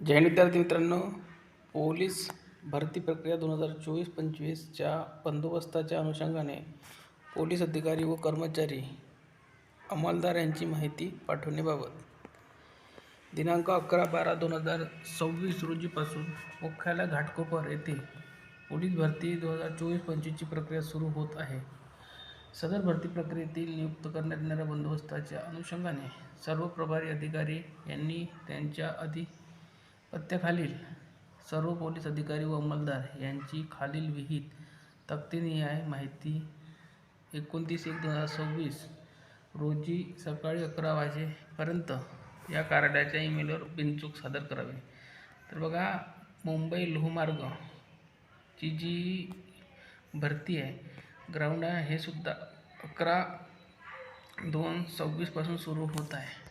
जैन विद्यार्थी मित्रांनो पोलीस भरती प्रक्रिया दोन हजार चोवीस पंचवीसच्या बंदोबस्ताच्या अनुषंगाने पोलीस अधिकारी व कर्मचारी अंमलदार यांची माहिती पाठवण्याबाबत. दिनांक अकरा बारा दोन हजार सव्वीस रोजीपासून मुख्यालय घाटकोपर येथे पोलीस भरती दोन हजार चोवीस पंचवीसची प्रक्रिया सुरू होत आहे. सदर भरती प्रक्रियेतील नियुक्त करण्यात येणाऱ्या बंदोबस्ताच्या अनुषंगाने सर्व प्रभारी अधिकारी यांनी त्यांच्या पत्त्याखालील सर्व पोलीस अधिकारी व अंमलदार यांची खालील विहित तक्तेनिहाय माहिती एकोणतीस एक दोन हजार सव्वीस रोजी सकाळी अकरा वाजेपर्यंत या कार्डाच्या ईमेलवर बिनचूक सादर करावे. तर बघा मुंबई लोहमार्ग ची जी भरती आहे ग्राउंड आहे हे सुद्धा अकरा दोन सव्वीसपासून सुरू होत आहे.